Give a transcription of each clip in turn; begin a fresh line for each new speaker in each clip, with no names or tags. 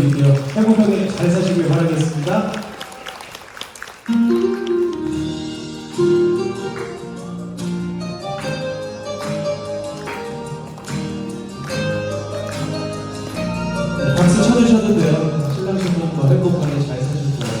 드리고요. 행복하게 잘 사시길 바라겠습니다. 네, 박수 쳐주셔도 돼요. 신랑 신부더 행복하게 잘 사실 거예요.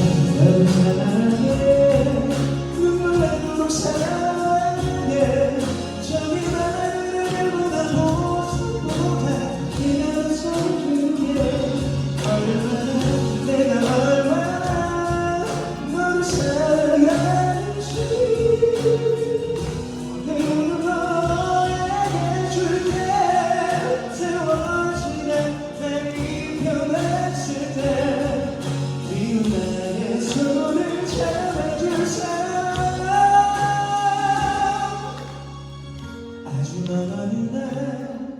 아주 많은 날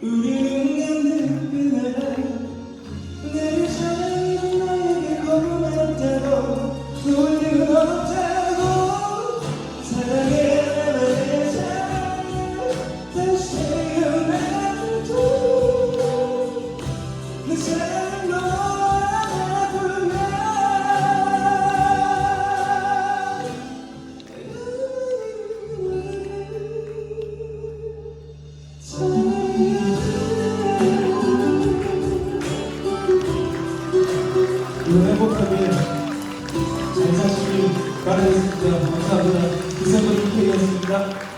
우리는 남는 그날
늘 행복하게 잘 사시길 바라겠습니다. 감사합니다. 이상도 PK였습니다.